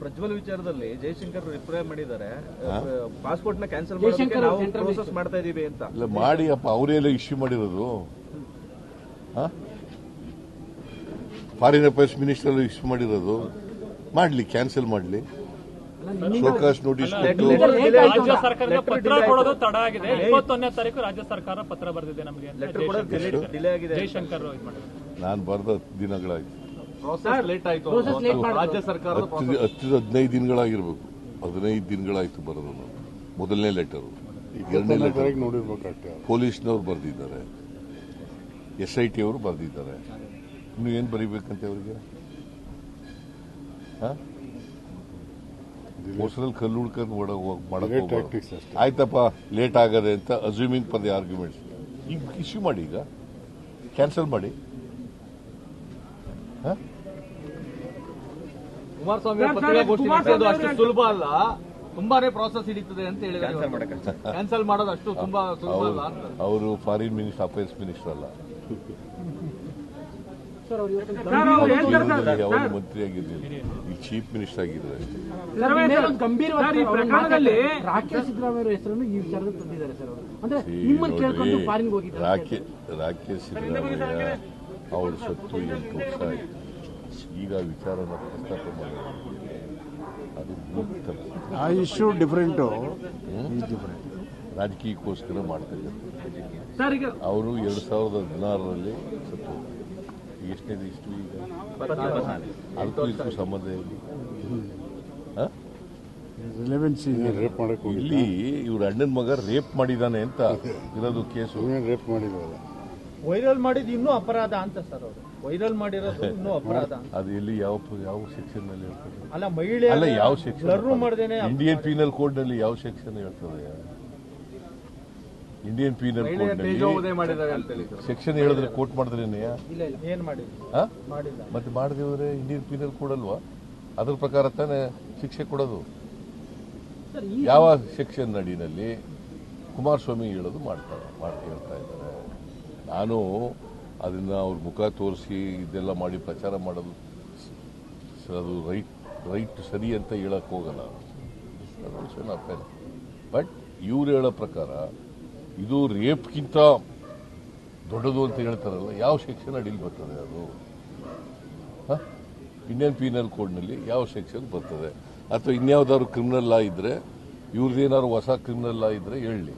ಪ್ರಜ್ವಲ್ ವಿಚಾರದಲ್ಲಿ ಜಯಶಂಕರ್ ರಿಪ್ಲೈ ಮಾಡಿದ್ದಾರೆ? ಪಾಸ್ಪೋರ್ಟ್ನ ಕ್ಯಾನ್ಸಲ್ ನಾವು ಪ್ರೋಸೆಸ್ ಮಾಡ್ತಾ ಇದೀವಿ ಅಂತ. ಇಲ್ಲ ಮಾಡಿ ಅಪ್ಪ ಅವರೆಲ್ಲ ಇಶ್ಯೂ ಮಾಡಿರೋದು. ಫಾರಿನ್ ಅಫೇರ್ಸ್ ಮಿನಿಸ್ಟರ್ ಇಶ್ಯೂ ಮಾಡಿರೋದು. ಮಾಡ್ಲಿ ಕ್ಯಾನ್ಸಲ್ ಮಾಡ್ಲಿ. ಶೋಕಾಸ್ ನೋಟಿಸ್ ರಾಜ್ಯ ಅಂತ. ಸರ್ಕಾರಕ್ಕೆ ಪತ್ರ ಕೊಡೋದು ತಡ ಆಗಿದೆ. ಇಪ್ಪತ್ತೊಂದನೇ ತಾರೀಕು ರಾಜ್ಯ ಸರ್ಕಾರ ಪತ್ರ ಬರೆದಿದೆ ನಮಗೆ ಅಂತ ಲೆಟರ್ ಕೂಡ ಜಯಶಂಕರ್. ಡಿಲೇ ಆಗಿದೆ ಜಯಶಂಕರ್ ನಾನು ಬರ್ದ ದಿನಗಳಾಗಿ ರಾಜ್ಯ ಹದಿನೈದು ದಿನಗಳಾಗಿರ್ಬೇಕು. ಹದಿನೈದು ದಿನಗಳಾಯ್ತು ಬರೋದು ಮೊದಲನೇ ಲೆಟರು ಎರಡನೇ ಲೆಟರ್ ಪೊಲೀಸ್ನವ್ರು ಬರೆದಿದ್ದಾರೆ. ಎಸ್ ಐ ಟಿ ಅವರು ಬರೆದಿದ್ದಾರೆ. ಇನ್ನು ಏನು ಬರೀಬೇಕಂತೆ ಅವರಿಗೆ? ಮೊಸರಲ್ಲಿ ಕಲ್ಲು ಹುಡ್ಕೊಂಡು. ಆಯ್ತಪ್ಪ ಲೇಟ್ ಆಗದೆ ಅಂತ ಅಸ್ಯೂಮಿಂಗ್ ಫಾರ್ ದಿ ಆರ್ಗ್ಯುಮೆಂಟ್ಸ್ ಈಗ ಇಶ್ಯೂ ಮಾಡಿ ಈಗ. ಕ್ಯಾನ್ಸಲ್ ಮಾಡಿ? ಕುಮಾರಸ್ವಾಮಿ ಅವ್ರ ಪತ್ರಿಕಾಗೋಷ್ಠಿ ನಡೆಸೋದು ಅಷ್ಟು ಸುಲಭ ಅಲ್ಲ. ತುಂಬಾನೇ ಪ್ರಾಸೆಸ್ ಹಿಡಿತದೆ ಅಂತ ಹೇಳಿದ್ದಾರೆ ಕ್ಯಾನ್ಸಲ್ ಮಾಡೋದು ಅಷ್ಟು ತುಂಬಾ ಸುಲಭ ಅಲ್ಲ. ಅವರು ಫಾರಿನ್ ಮಿನಿಸ್ಟರ್ ಅಫೇರ್ಸ್ ಮಿನಿಸ್ಟರ್ ಅಲ್ಲ. ಸರ್ ಅವ್ರು ಇವತ್ತು ಚೀಫ್ ಮಿನಿಸ್ಟರ್ ಆಗಿದ್ದಾರೆ. ರಾಕೇಶ್ ಸಿದ್ದರಾಮಯ್ಯ ಅವರ ಹೆಸರನ್ನು ಈ ವಿಚಾರದಲ್ಲಿ ತಂದಿದ್ದಾರೆ ಸರ್ ಅವರು. ಅಂದ್ರೆ ನಿಮ್ಮನ್ನು ಕೇಳ್ಕೊಂಡು ಫಾರಿನ್ಗೆ ಹೋಗಿದ್ದಾರೆ ರಾಕೆ ರಾಕೇಶ್ ಸಿದ್ದರಾಮಯ್ಯ ಅವ್ರ ಸತ್ತು ಎಂಟು ವರ್ಷ ಆಯ್ತು. ಈಗ ವಿಚಾರನ ಪ್ರಸ್ತಾಪ ಮಾಡಿ ಅದು ಆ ಇಶ್ಯೂ ಡಿಫರೆಂಟು ರಾಜಕೀಯಕ್ಕೋಸ್ಕರ ಮಾಡ್ತಾ ಇದ್ದಾರೆ. ಅವರು ಎರಡು ಸಾವಿರದ ಹದಿನಾರರಲ್ಲಿ ಸತ್ತು ಈಗ ಎಷ್ಟನೇದು ಇಷ್ಟು ಈಗ. ಅದಕ್ಕೂ ಇದಕ್ಕೂ ಸಂಬಂಧ ಇಲ್ಲಿ ರೇಪ್ ಮಾಡಕ್ ಹೋಗಿ ಇಲ್ಲಿ ಇವ್ರ ಅಣ್ಣನ ಮಗ ರೇಪ್ ಮಾಡಿದಾನೆ ಅಂತ ಇರೋದು ಕೇಸು. ರೇಪ್ ಮಾಡಿದ್ವಲ್ಲ ವೈರಲ್ ಮಾಡಿದ ಇನ್ನೂ ಅಪರಾಧ ಅಂತ ಸರ್ ಅವರು. ವೈರಲ್ ಮಾಡಿರೋದು ಇನ್ನೂ ಅಪರಾಧ ಅಂತ. ಅದು ಎಲ್ಲಿ ಯಾವ ಯಾವ ಸೆಕ್ಷನ್ನಲ್ಲಿ ಹೇಳ್ತದೆ ಅಲ್ಲ ಮಹಿಳೆ ಅಲ್ಲ ಯಾವ ಸೆಕ್ಷನ್ ಮಾಡ್ದೇನೆ ಇಂಡಿಯನ್ ಪೀನಲ್ ಕೋಡ್ನಲ್ಲಿ ಯಾವ ಸೆಕ್ಷನ್ ಹೇಳ್ತದೆ ಇಂಡಿಯನ್ ಪೀನಲ್ ಕೋಡ್ ಸೆಕ್ಷನ್ ಹೇಳಿದ್ರೆ. ಕೋಟ್ ಮಾಡಿದ್ರೆ ಇಲ್ಲ ಇಲ್ಲ. ಏನ್ ಮಾಡಿದ್ರು? ಆ? ಮಾಡಿಲ್ಲ. ಮತ್ತೆ ಮಾಡದೆ ಹೋದ್ರೆ ಇಂಡಿಯನ್ ಪೀನಲ್ ಕೋಡ್ ಅಲ್ವಾ? ಅದ್ರ ಪ್ರಕಾರ ತಾನೇ ಶಿಕ್ಷೆ ಕೊಡೋದು. ಯಾವ ಸೆಕ್ಷನ್ ನಡಿನಲ್ಲಿ ಕುಮಾರಸ್ವಾಮಿ ಹೇಳೋದು ಮಾಡ್ತಾರೆ ಮಾಡಿ ಹೇಳ್ತಾ ಇದ್ದಾರೆ. ನಾನು ಅದನ್ನ ಅವ್ರ ಮುಖ ತೋರಿಸಿ ಇದೆಲ್ಲ ಮಾಡಿ ಪ್ರಚಾರ ಮಾಡೋದು ಅದು ರೈಟ್ ರೈಟ್ ಸರಿ ಅಂತ ಹೇಳಕ್ ಹೋಗಲ್ಲ. ಬಟ್ ಇವ್ರು ಹೇಳೋ ಪ್ರಕಾರ ಇದು ರೇಪ್ಗಿಂತ ದೊಡ್ಡದು ಅಂತ ಹೇಳ್ತಾರಲ್ಲ, ಯಾವ ಸೆಕ್ಷನ್ ಅಡಿಲಿ ಬರ್ತದೆ ಅದು? ಇಂಡಿಯನ್ ಪೀನಲ್ ಕೋಡ್ನಲ್ಲಿ ಯಾವ ಸೆಕ್ಷನ್ ಬರ್ತದೆ? ಅಥವಾ ಇನ್ಯಾವುದಾದ್ರು ಕ್ರಿಮಿನಲ್ ಲಾ ಇದ್ರೆ ಇವ್ರದ್ದೇನಾದ್ರು ಹೊಸ ಕ್ರಿಮಿನಲ್ ಲಾ ಇದ್ರೆ ಹೇಳಿ